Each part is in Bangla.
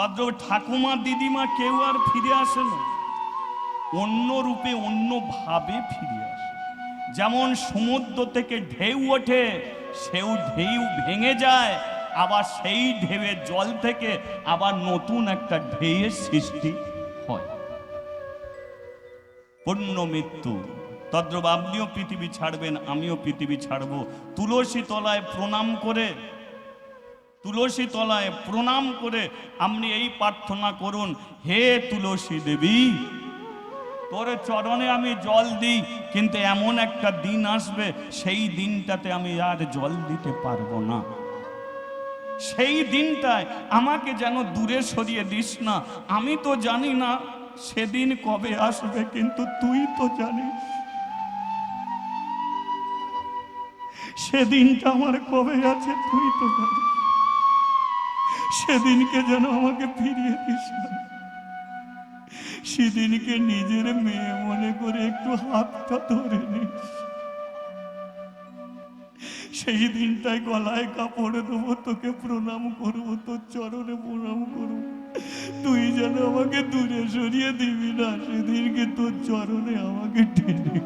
তদ্র ঠাকুমা দিদিমা কেউ আর ফিরে আসে না। অন্য রূপে, অন্য ভাবে ফিরে আসে। যেমন সমুদ্র থেকে ঢেউ ওঠে, সেও ঢেউ ভেঙে যায়, আবার সেই ঢেউয়ের জল থেকে আবার নতুন একটা ঢেউয়ের সৃষ্টি হয়। পূর্ণ মৃত্যু। তদ্রব আপনিও পৃথিবী ছাড়বেন, আমিও পৃথিবী ছাড়ব। তুলসী তলায় প্রণাম করে তুলসী তলায় প্রণাম করে আপনি এই প্রার্থনা করুন, হে তুলসী দেবী, তোর চরণে আমি জল দিই, কিন্তু এমন একটা দিন আসবে, সেই দিনটাতে আমি আর জল দিতে পারব না। সেই দিনটায় আমাকে যেন দূরে সরিয়ে দিস না, আমি তো জানি না সেদিন কবে আসবে, কিন্তু তুই তো জানিস। সেদিনটা আমার কবে আছে, তুই তো জানিস। সেদিনকে যেন আমাকে ফিরিয়ে দিস সেদিনকে নিজের মেয়ে মনে করে একটু হাতটা ধরে নিস। সেই দিনটায় গলায় কাপড় দেবো, তোকে প্রণাম করব, তোর চরণে প্রণাম করব। তুই যেন আমাকে দূরে সরিয়ে দিবি না, সেদিনকে তোর চরণে আমাকে টেনে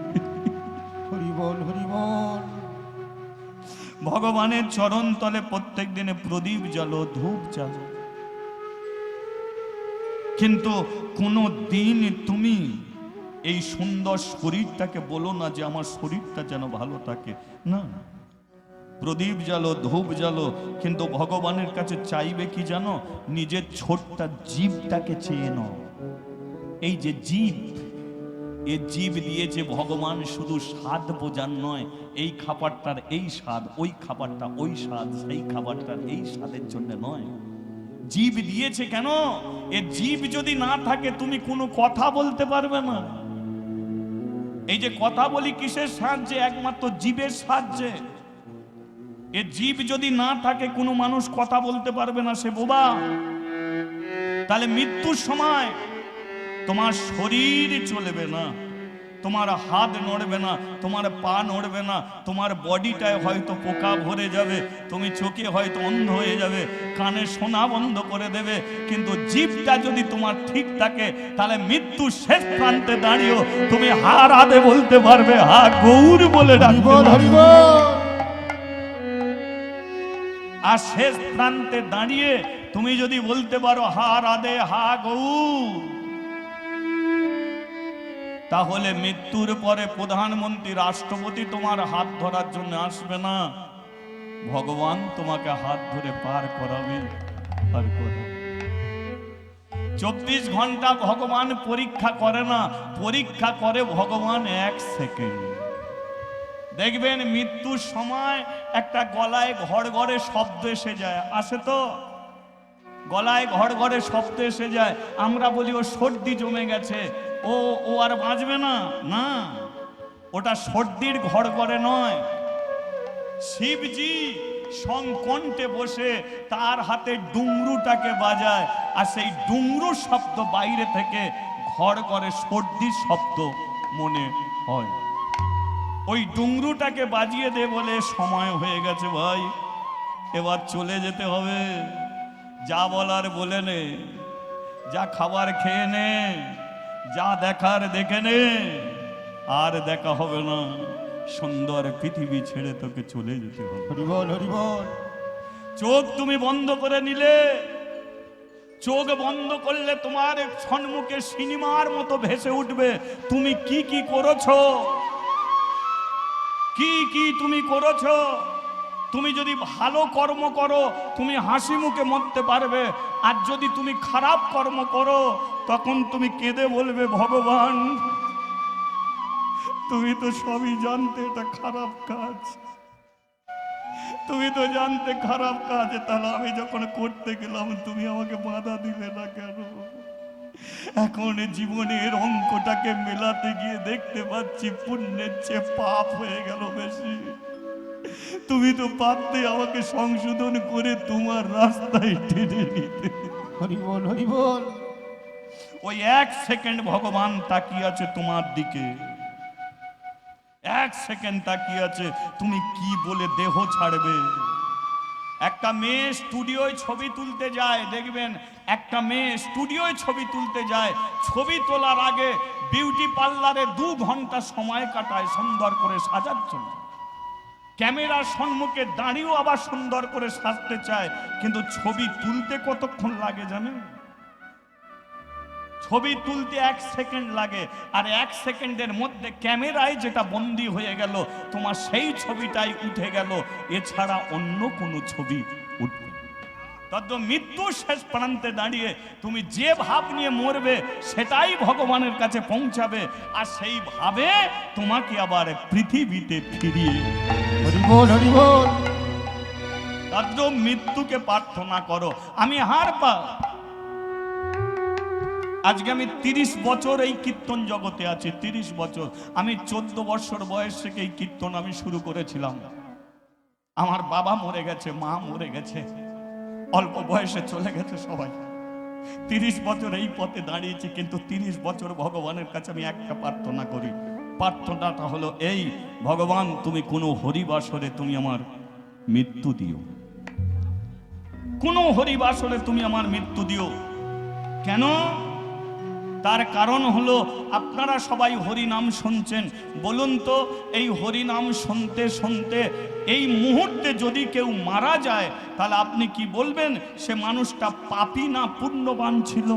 হরিবল হরিবল ভগবানের চরণ তলে প্রত্যেক দিনে প্রদীপ জ্বালো ধূপ জ্বালো। কিন্তু কোনো দিন তুমি এই সুন্দর শরীরটাকে বলো না যে আমার শরীরটা যেন ভালো থাকে। না প্রদীপ জ্বালো ধূপ জ্বালো, কিন্তু ভগবানের কাছে চাইবে কি জানো? নিজের ছোট্টা জীবটাকে চেয়ে নাও। এই যে জীব এ জীব দিয়েছে ভগবান শুধু স্বাদ বোঝার নয়, এই খাবারটার এই স্বাদ, ওই খাবারটা ওই স্বাদ, সেই খাবারটার এই স্বাদের জন্য নয়। জীব দিয়েছে কেন? এ জীব যদি না থাকে, তুমি কোনো কথা বলতে পারবে না। এই যে কথা বলি কিসের সাহায্যে? একমাত্র জীবের সাহায্যে। এ জীব যদি না থাকে, কোনো মানুষ কথা বলতে পারবে না, সে বোবা। তাহলে মৃত্যুর সময় তোমার শরীর চলবে না তোমার হাত নড়বে না তোমার পা নড়বে না তোমার বডিটায় হয়তো পোকা ভরে যাবে তুমি চোখে হয়তো অন্ধ হয়ে যাবে কানে শোনা বন্ধ করে দেবে কিন্তু জীবটা যদি তোমার ঠিক থাকে তাহলে মৃত্যু শেষ প্রান্তে দাঁড়িয়েও তুমি হা রাধে বলতে পারবে হা গৌর বলে ডাকবে আর শেষ প্রান্তে দাঁড়িয়ে তুমি যদি বলতে পারো হা রাধে হা গৌর। তাহলে মৃত্যুর পরে প্রধানমন্ত্রী রাষ্ট্রপতি তোমার হাত ধরার জন্য আসবে না। ভগবান তোমাকে হাত ধরে পার করাবে, পার চব্বিশ ঘণ্টা ভগবান পরীক্ষা করে না, পরীক্ষা করে ভগবান এক সেকেন্ড। দেখবেন মৃত্যুর সময় একটা গলায় ঘর ঘরে শব্দ এসে যায়, আসে তো? গলায় ঘর ঘরে শব্দ এসে যায়। আমরা বলি, ও সর্দি জমে গেছে। ও ও আর বাঁচবে না? না। ওটা সর্দির ঘর ঘরে নয়। শিবজি সংকণ্ঠে বসে তার হাতে ডুমরুটাকে বাজায় আর সেই ডুমরু শব্দ বাইরে থেকে ঘর করে সর্দির শব্দ মনে হয়। ওই ডুমরুটাকে বাজিয়ে দে বলে সময় হয়ে গেছে ভাই। এবার চলে যেতে হবে। যা বলার বলে নে যা খাবার খেয়ে নে যা দেখার দেখে নে আর দেখা হবে না। সুন্দর পৃথিবী ছেড়ে তোকে চলে যেতে হবে। হরিবল হরিবল। চোখ তুমি বন্ধ করে নিলে চোখ বন্ধ করলে তোমার সম্মুখে সিনেমার মতো ভেসে উঠবে। তুমি কি কি করেছ? কি কি তুমি করেছ? তুমি যদি ভালো কর্ম করো, তুমি হাসি মুখে মরতে পারবে। আর যদি তুমি খারাপ কর্ম করো, তখন তুমি কেঁদে বলবে, ভগবান, তুমি তো সবই জানতে এটা খারাপ কাজ। তুমি তো জানতে খারাপ কাজ, তাহলে আমি যখন করতে গেলাম, তুমি আমাকে বাধা দিলে না কেন? এখন জীবনের অঙ্কটাকে মেলাতে গিয়ে দেখতে পাচ্ছি, পুণ্যের চেয়ে পাপ হয়ে গেল বেশি। তুমি তো পারতে আমাকে সংশোধন করে তোমার রাস্তায় টেনে নিতে। হরিবল হরিবল ওই এক সেকেন্ড ভগবান তাকিয়ে আছে তোমার দিকে। এক সেকেন্ড তাকিয়ে আছে তুমি কি বলে দেহ ছাড়বে? একটা মেয়ে স্টুডিওয় ছবি তুলতে যায় দেখবেন? একটা মেয়ে স্টুডিওয় ছবি তুলতে যায় ছবি তোলার আগে বিউটি পার্লারে দু ঘণ্টা সময় কাটায় সুন্দর করে সাজার জন্য ক্যামেরার সম্মুখে দাঁড়িয়েও আবার সুন্দর করে সাজতে চায়, কিন্তু ছবি তুলতে কতক্ষণ লাগে জানেন? ছবি তুলতে এক সেকেন্ড লাগে, আর এক সেকেন্ডের মধ্যে ক্যামেরায় যেটা বন্দি হয়ে গেল, তোমার সেই ছবিটাই উঠে গেল, এছাড়া অন্য কোনো ছবি উঠবে না। তদ্দ মৃত্যু শেষ প্রান্তে দাঁড়িয়ে তুমি যে ভাব নিয়ে মরবে সেটাই ভগবানের কাছে পৌঁছাবে আর সেই ভাবে তোমাকে আবার পৃথিবীতে ফিরিয়ে হরি বল হরি মৃত্যুকে প্রার্থনা করো আমি হার পা আজকে আমি তিরিশ বছর এই কীর্তন জগতে আছি তিরিশ বছর আমি চোদ্দ বছর বয়স থেকে এই কীর্তন আমি শুরু করেছিলাম আমার বাবা মরে গেছে মা মরে গেছে অল্প বয়সে চলে গেছে সবাই। তিরিশ বছর এই পথে দাঁড়িয়েছি, কিন্তু তিরিশ বছর ভগবানের কাছে আমি একটা প্রার্থনা করি। প্রার্থনাটা হলো এই, ভগবান, তুমি কোনো হরিবাসরে তুমি আমার মৃত্যু দিও। কোনো হরিবাসরে তুমি আমার মৃত্যু দিও। কেন? তার কারণ হলো আপনারা সবাই হরি নাম শুনছেন। বলুন তো, এই হরি নাম শুনতে শুনতে এই মুহূর্তে যদি কেউ মারা যায়, তাহলে আপনি কি বলবেন, সে মানুষটা পাপী না পুণ্যবান ছিল?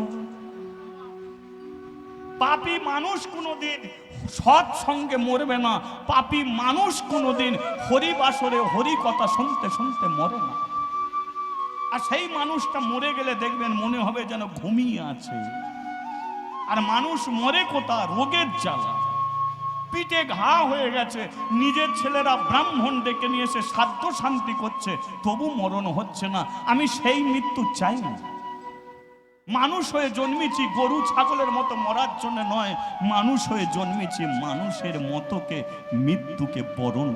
পাপি মানুষ কোনোদিন সৎ সঙ্গে মরবে না। পাপী মানুষ কোনোদিন হরি বাসরে হরি কথা শুনতে শুনতে মরে না। আর সেই মানুষটা মরে গেলে দেখবেন মনে হবে যেন ঘুমিয়ে আছে। আর মানুষ মরে কোথা? রোগের জ্বালা। পিঠে ঘা হয়ে গেছে। নিজের ছেলেরা ব্রাহ্মণ ডেকে নিয়ে এসে সাধ্য শান্তি করছে। তবু মরণ হচ্ছে না। আমি সেই মৃত্যু চাই না। মানুষ হয়ে জন্মেছি, গরু, ছাগলের মতো মরার জন্য নয়। মানুষ হয়ে জন্মেছি, মানুষের মতোকে, মৃত্যুকে বরণ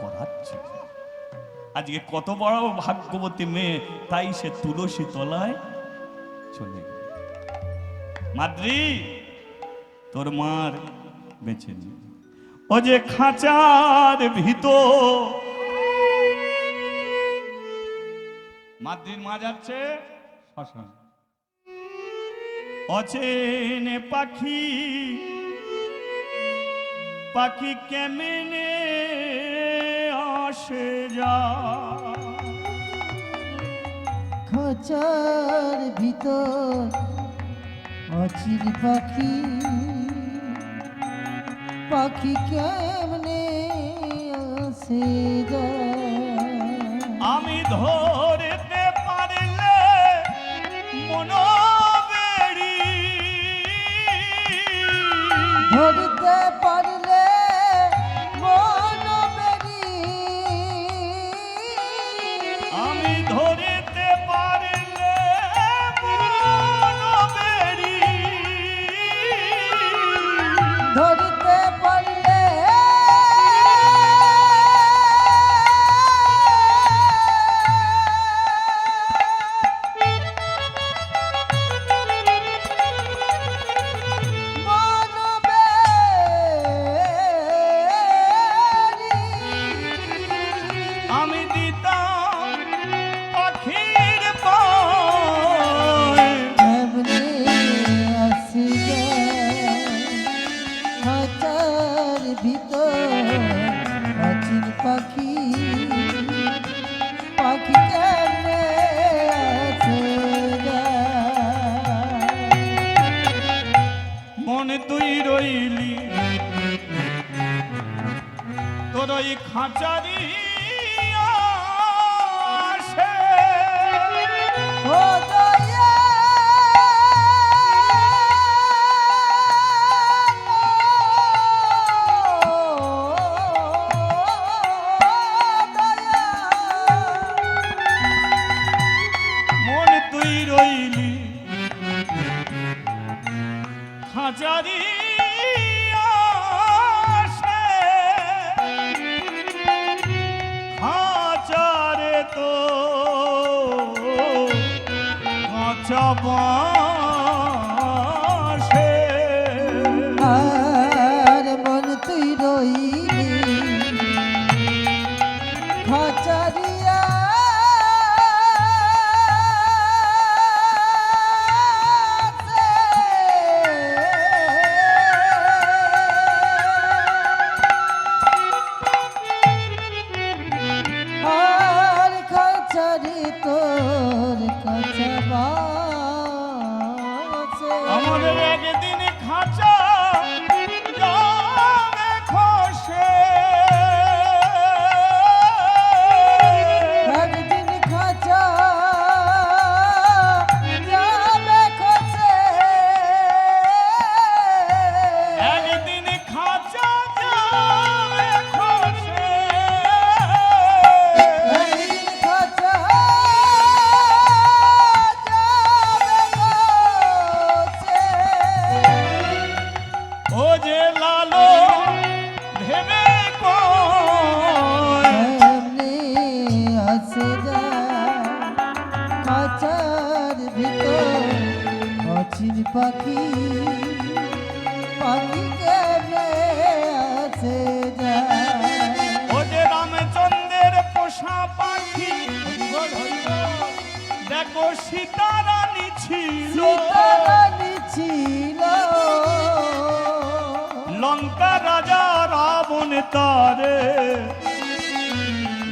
করাচ্ছে আজকে কত বড় ভাগ্যবতী মেয়ে, তাই সে তুলসী তলায় চলে গেল। মাদ্রি, তোর মার বেঁচে নেই ও যে খাঁচার ভিতর। মাদ্রির মা যাচ্ছে শ্মশান। অচেনে পাখি পাখি কেমনে আসে যা। খাঁচার ভিতর অচির পাখি পাখি কেমনে আসে আমি ধরতে পারলে মনোবেড়ি ধরতে আমাদের একদিন খাঁচা দেখো সীতারানী ছিল। সীতারানী ছিল। লঙ্কা রাজা রাবণ তারে।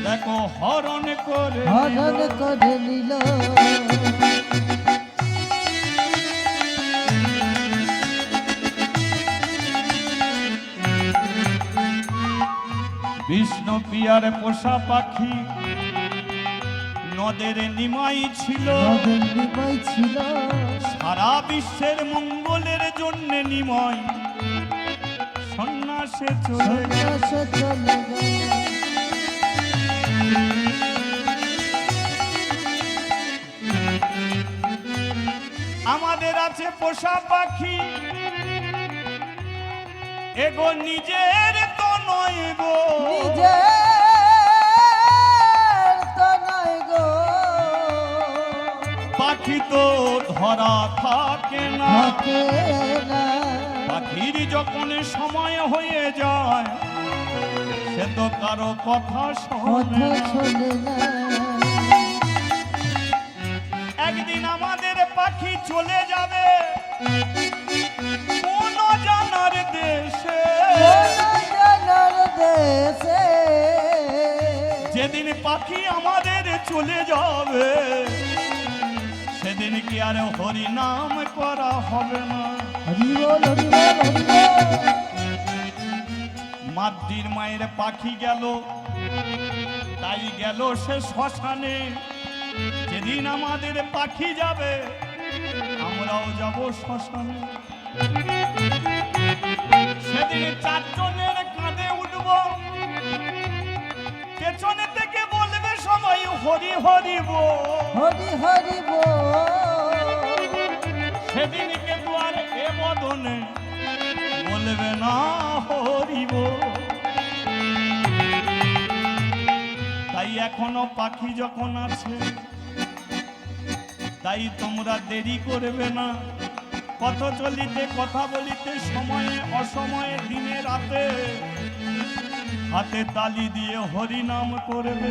দেখো হরণ করে হরণ করে নিল। বিষ্ণু পিয়ার পোষা পাখি নদের নিমাই ছিল। নদের নিমাই ছিল। সারা বিশ্বের মঙ্গলের জন্য নিময়। সন্ন্যাসে চলে সন্ন্যাসে চলে আমাদের আছে পোষা পাখি। এগো নিজের তো নয় গো। নিজের পাখি তো ধরা থাকে না। পাখির যখন সময় হয়ে যায় সে তো কারও কথা শোনে একদিন আমাদের পাখি চলে যাবে কোন জানার দেশে। জানার দেশে। যেদিন পাখি আমাদের চলে যাবে সেদিন কি আর হরি নাম করা হবে না? মাদ্রির মায়ের পাখি গেল, তাই গেল সে শ্মশানে। যেদিন আমাদের পাখি যাবে, আমরাও যাব শ্মশানে। সেদিন চারজনের কাঁধে উঠব। পেছনে থেকে বলবে সবাই হরি হরি বল। হরি হরি বল। সেদিন কিন্তু আর এ বদনে বলবে না হরিব তাই এখনও পাখি যখন আছে, তাই তোমরা দেরি করবে না। পথ চলিতে, কথা বলিতে, সময়ে, অসময়ে, দিনে, রাতে হাতে তালি দিয়ে হরি নাম করবে।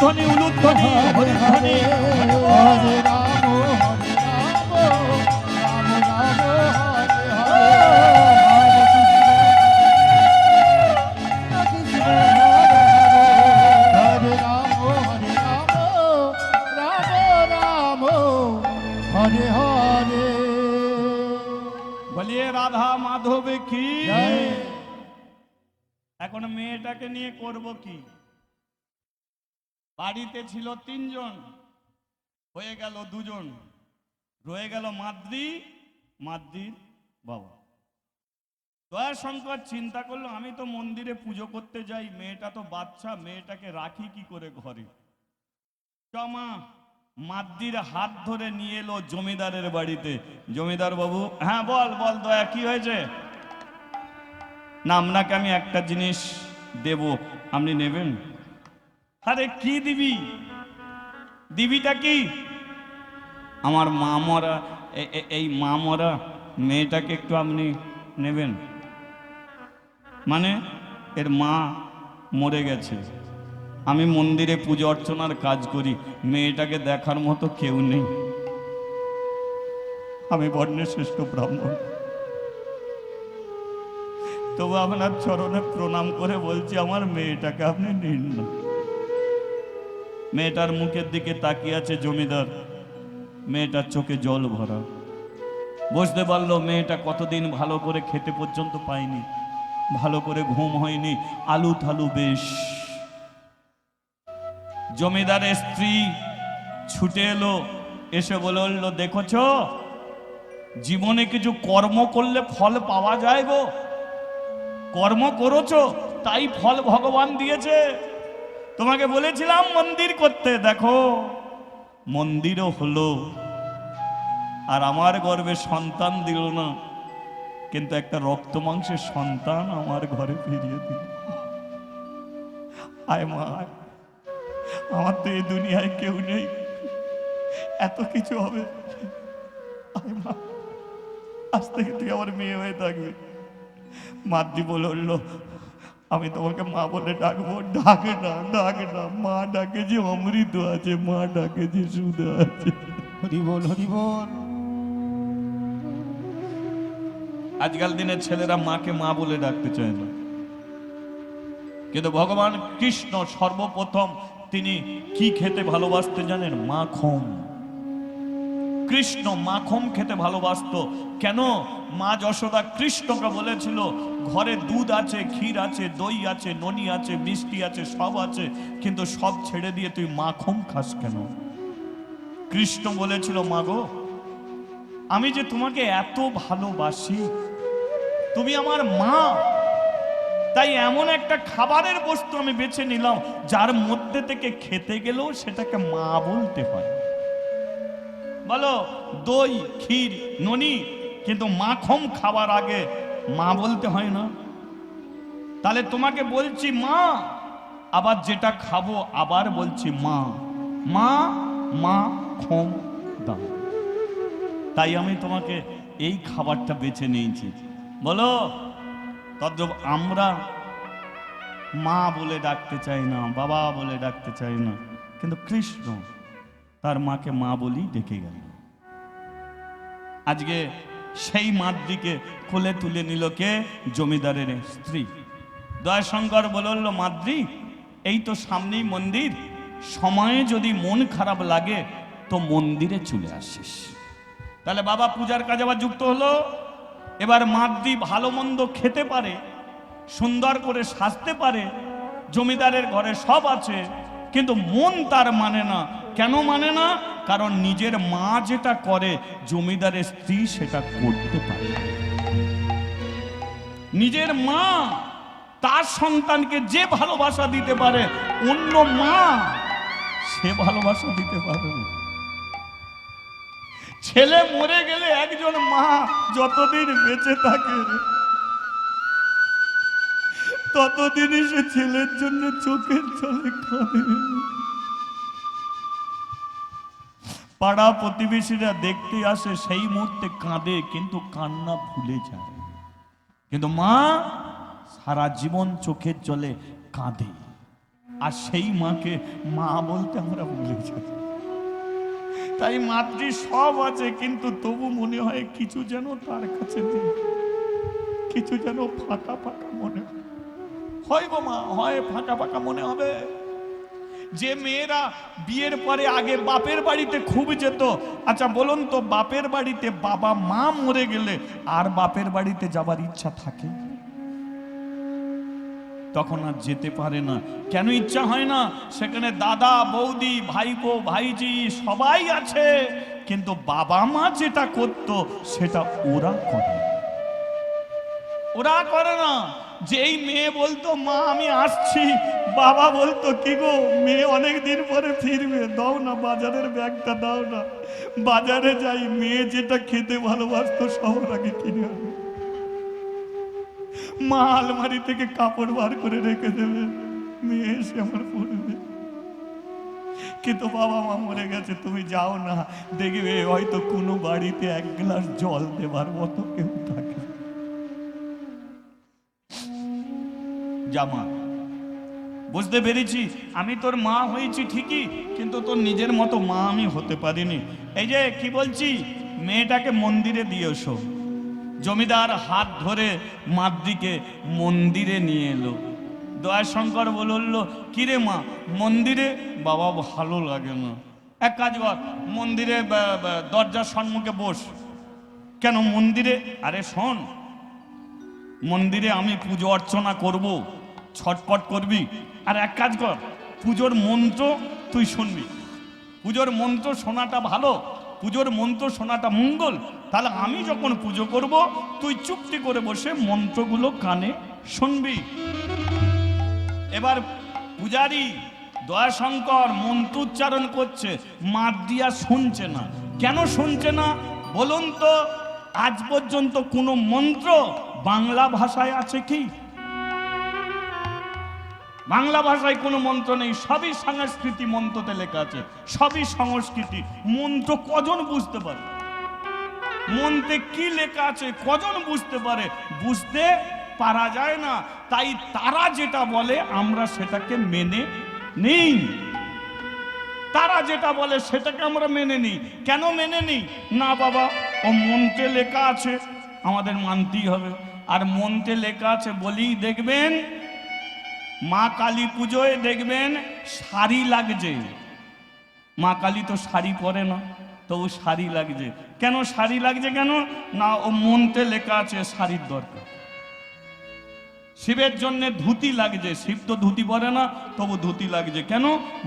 ধ্বনি হরে রাম হরে হরে হরে রাম হরে হরে বলিয়ে রাধা মাধব কি। এখন মেয়েটাকে নিয়ে করব কি বাড়িতে ছিল তিনজন, হয়ে গেল দুজন। রয়ে গেল মাদ্রি মাদ্রির বাবা। দয়াশঙ্কর চিন্তা করল, আমি তো মন্দিরে পুজো করতে যাই, মেয়েটা তো বাচ্চা, মেয়েটাকে রাখি কি করে ঘরে? চমা, মাদ্রির হাত ধরে নিয়ে এলো জমিদারের বাড়িতে। জমিদার বাবু হ্যাঁ বল বল দয়া, কি হয়েছে? না, আপনাকে আমি একটা জিনিস দেব, আপনি নেবেন? আরে কি দিবি? দিবিটা কি? আমার মা মরা, এ- এ- এই মা মরা মেয়েটাকে একটু আপনি নেবেন। মানে এর মা মরে গেছে। আমি মন্দিরে পুজো অর্চনার কাজ করি, মেয়েটাকে দেখার মতো কেউ নেই। আমি বর্ণের শ্রেষ্ঠ ব্রাহ্মণ। তবু আপনার চরণে প্রণাম করে বলছি, আমার মেয়েটাকে আপনি নিন না। মেয়েটার মুখের দিকে তাকিয়ে আছে জমিদার। মেয়েটার চোখে জল ভরা। বুঝতে পারল মেয়েটা কতদিন ভালো করে খেতে পর্যন্ত পায়নি। ভালো করে ঘুম হয়নি। আলু থালু বেশ। জমিদারের স্ত্রী ছুটে এলো, এসে বলে উঠল, দেখছ? জীবনে কিছু কর্ম করলে ফল পাওয়া যায় গো। কর্ম করেছ, তাই ফল ভগবান দিয়েছে। তোমাকে বলেছিলাম মন্দির করতে, দেখো, মন্দিরও হলো। আর আমার গর্বে সন্তান দিল না, কিন্তু একটা রক্ত মাংসের সন্তান আমার ঘরে ফিরিয়ে দিল। আয় মা আমার তো এই দুনিয়ায় কেউ নেই। এত কিছু হবে। আয় মা, আজ থেকে তুই আমার মেয়ে হয়ে থাকবি। মাদ্রি বলে উঠল আমি তোমাকে মা বলে ডাকবো। ডাক না ডাক না। মা ডাকে যে অমৃত আছে মা ডাকে যে সুদ আছে। হরি বল হরি বল আজকাল দিনের ছেলেরা মাকে মা বলে ডাকতে চায় না। কিন্তু ভগবান কৃষ্ণ সর্বপ্রথম তিনি কি খেতে ভালোবাসতে জানেন? মাখন। কৃষ্ণ মাখন খেতে ভালোবাসতো। কেন? মা যশোদা কৃষ্ণকে বলেছিল ঘরে দুধ আছে, ক্ষীর আছে, দই আছে, ননি আছে, মিষ্টি আছে, সব আছে। কিন্তু সব ছেড়ে দিয়ে তুই মাখন খাস কেন? কৃষ্ণ বলেছিল মাগো আমি যে তোমাকে এত ভালোবাসি, তুমি আমার মা। তাই এমন একটা খাবারের বস্তু আমি বেছে নিলাম, যার মধ্যে থেকে খেতে গেলেও সেটাকে মা বলতে হয়। বলো, দই, ক্ষীর, ননি, কিন্তু মাখন খাবার আগে মা বলতে হয় না। তাহলে তোমাকে বলছি মা, আবার যেটা খাব আবার বলছি মা। মা মা, খম, দাও। তাই আমি তোমাকে এই খাবারটা বেছে নিয়েছি। বলো তদ্রব আমরা মা বলে ডাকতে চাই না, বাবা বলে ডাকতে চাই না, কিন্তু কৃষ্ণ তার মাকে মা বলি ডেকে গেল। আজকে সেই মাদ্রিকে কোলে তুলে নিল কে? জমিদারের স্ত্রী। দয়াশঙ্কর বলল মাদ্রি এই তো সামনেই মন্দির। সময়ে যদি মন খারাপ লাগে, তো মন্দিরে চলে আসিস। তাহলে বাবা পূজার কাজে আবার যুক্ত হলো। এবার মাদ্রি ভালো মন্দ খেতে পারে, সুন্দর করে সাজতে পারে, জমিদারের ঘরে সব আছে। কিন্তু মন তার মানে না। কেন মানে না? কারণ নিজের মা যেটা করে, জমিদারের স্ত্রী সেটা করতে পারে নিজের মা তার সন্তানকে যে ভালোবাসা দিতে পারে, অন্য মা সে ভালোবাসা দিতে পারে না। ছেলে মরে গেলে একজন মা যতদিন বেঁচে থাকে ততদিনই সে ছেলের জন্য চোখের জলে কাঁদে। পাড়া প্রতিবেশীরা দেখতে আসে, সেই মুহূর্তে কাঁদে, কিন্তু কান্না ভুলে যায়। কিন্তু মা সারা জীবন চোখের জলে কাঁদে। আর সেই মাকে মা বলতে আমরা ভুলে যাই। তাই মাতৃ সব আছে, কিন্তু তবু মনে হয় কিছু যেন তার কাছে কিছু যেন ফাঁকা ফাঁকা মনে হয়। হয় গো মা, হয়, ফাঁকা ফাঁকা মনে হবে। যে মেয়েরা বিয়ের পরে আগে বাপের বাড়িতে খুব যেত আচ্ছা বলুন তো, বাপের বাড়িতে বাবা মা মরে গেলে আর বাপের বাড়িতে যাবার ইচ্ছা থাকে? তখন আর যেতে পারে না। কেন ইচ্ছা হয় না? সেখানে দাদা, বৌদি, ভাইপো, ভাইজি সবাই আছে। কিন্তু বাবা মা যেটা করত, সেটা ওরা করে ওরা করে না। যেই মেয়ে বলতো, মা, আমি আসছি। বাবা বলতো, কি গো, মেয়ে অনেক দিন পরে ফিরবে। দাও না, বাজারের ব্যাগটা দাও না। বাজারে যাই, মেয়ে যেটা খেতে ভালোবাসতো সবার আগে কিনে আনবে মা আলমারি থেকে কাপড় বার করে রেখে দেবে। মেয়ে এসে আমার পড়বে কিন্তু বাবা মা মরে গেছে, তুমি যাও না। দেখবে হয়তো কোনো বাড়িতে এক গ্লাস জল দেবার মতো কেউ থাকে। জামা বুঝতে পেরেছি? আমি তোর মা হয়েছি ঠিকই, কিন্তু তোর নিজের মতো মা আমি হতে পারিনি। এই যে, কি বলছি? মেয়েটাকে মন্দিরে দিয়ে এসো। জমিদার হাত ধরে মাদ্রিকে মন্দিরে নিয়ে এলো। দয়াশঙ্কর বলল কিরে মা, মন্দিরে? বাবা, ভালো লাগে না। এক কাজ কর, মন্দিরে দরজার সম্মুখে বস। কেন মন্দিরে? আরে শোন, মন্দিরে আমি পুজো অর্চনা করব। ছটপট করবি। আর এক কাজ কর, পুজোর মন্ত্র তুই শুনবি। পুজোর মন্ত্র শোনাটা ভালো, পুজোর মন্ত্র শোনাটা মঙ্গল। তাহলে আমি যখন পুজো করব, তুই চুপটি করে বসে মন্ত্রগুলো কানে শুনবি। এবার পূজারি দয়াশঙ্কর মন্ত্র উচ্চারণ করছে, মাত দিয়া শুনছে না। কেন শুনছে না? বলুন তো, আজ পর্যন্ত কোনো মন্ত্র বাংলা ভাষায় আছে কি? বাংলা ভাষায় কোনো মন্ত্র নেই, সবই সংস্কৃতি মন্ত্রতে লেখা আছে, সবই সংস্কৃতি। মন্ত্র কজন বুঝতে পারে? মন্ত্রে কি লেখা আছে কজন বুঝতে পারে? বুঝতে পারা যায় না। তাই তারা যেটা বলে, আমরা সেটাকে মেনে নেই। তারা যেটা বলে, সেটাকে আমরা মেনে নিই। কেন মেনে নিই? না বাবা, ও মন্ত্রে লেখা আছে, আমাদের মানতেই হবে। আর মন্ত্রে লেখা আছে, বলেই দেখবেন মা কালী পুজোয় দেখবেন শাড়ি লাগছে। মা কালী তো শাড়ি পরে না তবু শাড়ি লাগছে। কেন শাড়ি লাগছে কেন? না ও মন্ত্রে লেখা আছে শাড়ির দরকার। শিবের জন্য ধুতি লাগছে। শিব তো ধুতি পরে না তবু ধুতি লাগছে। কেন?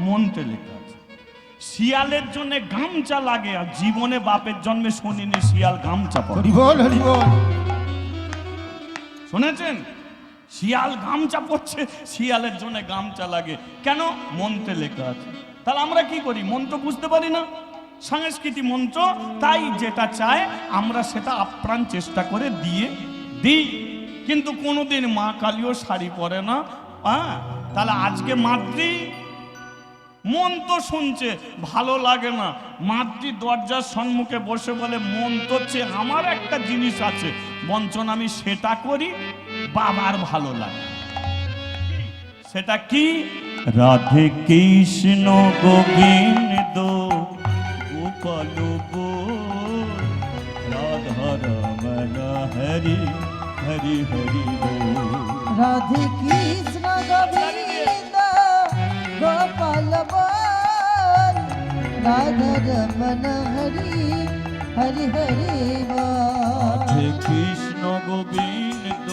মন্ত্রে লেখা আছে। শিয়ালের জন্য গামছা লাগে আর জীবনে বাপের জন্মে শুনিনি শিয়াল গামছা পরে। শুনেছেন? শিয়াল গামছা পড়ছে শিয়ালের জন্য গামছা লাগে। কেন? মন্ত্রে লেখা আছে। তাহলে আমরা কি করি? মন্ত্র বুঝতে পারি না? সংস্কৃতি মন্ত্র, তাই যেটা চায়, আমরা সেটা আপ্রাণ চেষ্টা করে দিয়ে দিই। কিন্তু কোনোদিন মা কালীও শাড়ি পরে না। হ্যাঁ তাহলে আজকে মাতৃ মন তো শুনছে, ভালো লাগে না। মাতৃ দরজার সম্মুখে বসে বলে মন তো আমার একটা জিনিস আছে। বঞ্চন আমি সেটা করি বাবার ভালো লাগে। সেটা কি? রাধে কৃষ্ণ গোবিন্দ গোপাল রাধা রমন হরি হরি হরি। রাধে কৃষ্ণ গোবিন্দ গোপাল বল হরি হরি হরি রাধে কৃষ্ণ গোবিন্দ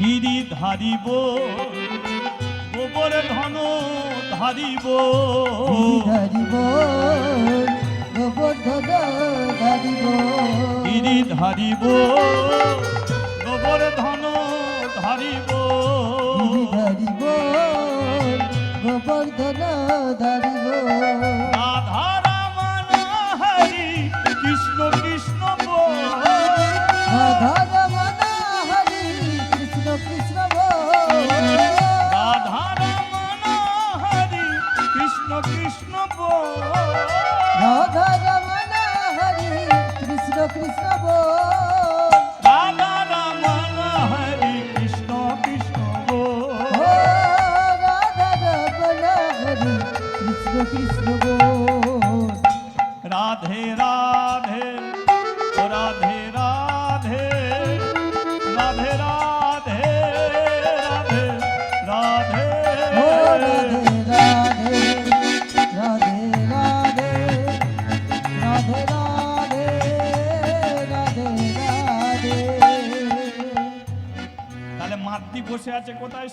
গিরি ধারিব গোবর ধন ধারিব। ধারিব গোবর ধন ধারিব। গিরি ধারিব গোবর ধন ধারিব। ধারিব গোবর্ধন হরি বল রাধা রামন হরি কৃষ্ণ কৃষ্ণ রাধা রমন হরি কৃষ্ণ কৃষ্ণ রাধা রমন হরি কৃষ্ণ কৃষ্ণ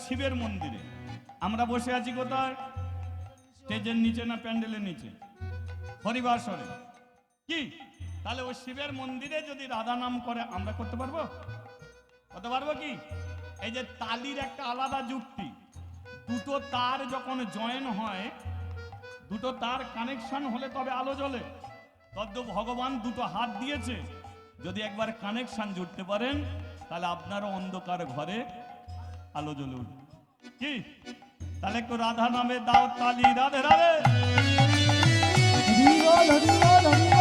শিবের মন্দিরে। আমরা বসে আছি কোথায়? স্টেজের নিচে না প্যান্ডেলের নিচে? হরিবাসরে কি? তাহলে ওই শিবের মন্দিরে যদি রাধা নাম করে, আমরা করতে পারব? করতে পারব কি? এই যে তালির একটা আলাদা যুক্তি। দুটো তার যখন জয়েন হয়, দুটো তার কানেকশন হলে তবে আলো জ্বলে। তদ্দ ভগবান দুটো হাত দিয়েছে। যদি একবার কানেকশন জুড়তে পারেন, তাহলে আপনারও অন্ধকার ঘরে আলো জ্বলে উঠবে কি? তাহলে একটু রাধা নামে দাও তালি। রাধে রাধে। হরি বল হরি বল হরি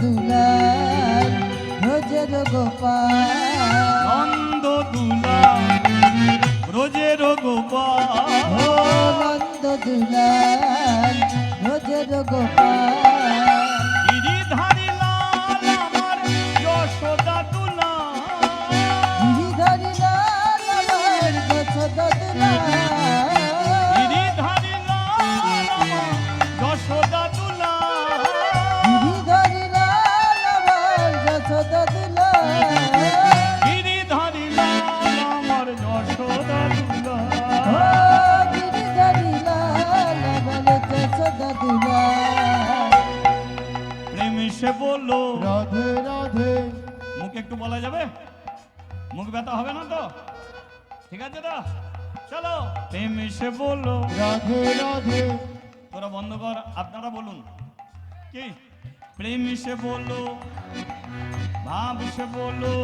দুলাল রোজের গোপাল। নন্দ দুলা রোজের গোপাল। নন্দ দুলাল রোজের গোপাল। বলা যাবে মুখ ব্যথা হবে না তো ঠিক আছে তো চলো প্রেম সে বলো রাধে রাধে তোরা বন্ধ কর আপনারা বলুন কি প্রেম সে বলো ভাব সে বলো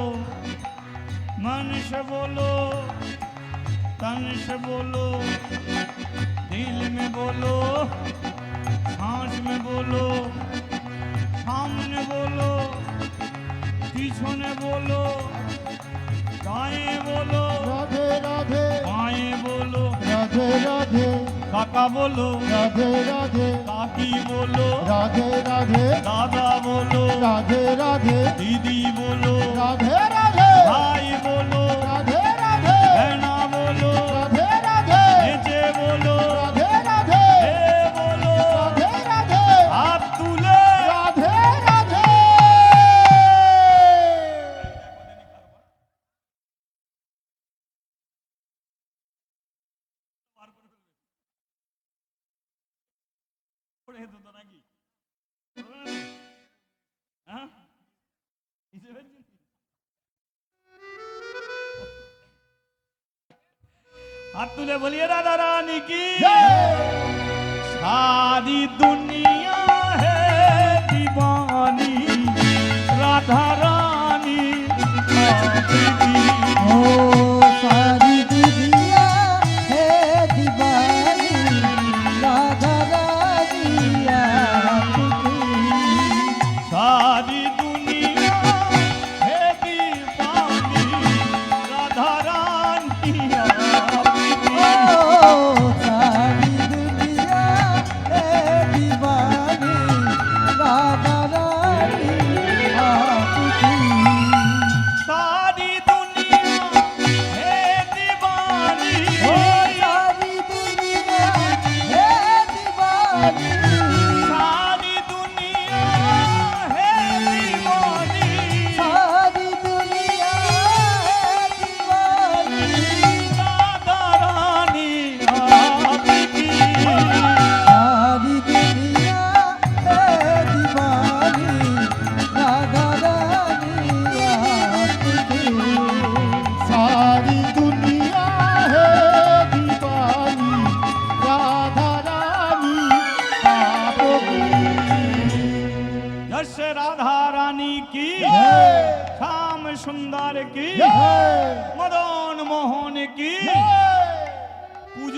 मन से बोलो तन से बोलो दिल में बोलो सांस में बोलो सामने बोलो পিছনে বলো গায়ে বলো রাধে রাধে। মায়ে বলো রাধে রাধে। কাকা বলো রাধে রাধে। কাকি বলো রাধে রাধে। দাদা বলো রাধে রাধে। দিদি বলো রাধে রাধে। ভাই বলো রাধে রাধে। বলো রাধে রাধে। বলো রাধে हाथ तुले बोलिए राधा रानी की। सारी दुनिया है दीवानी। राधा रानी ओ।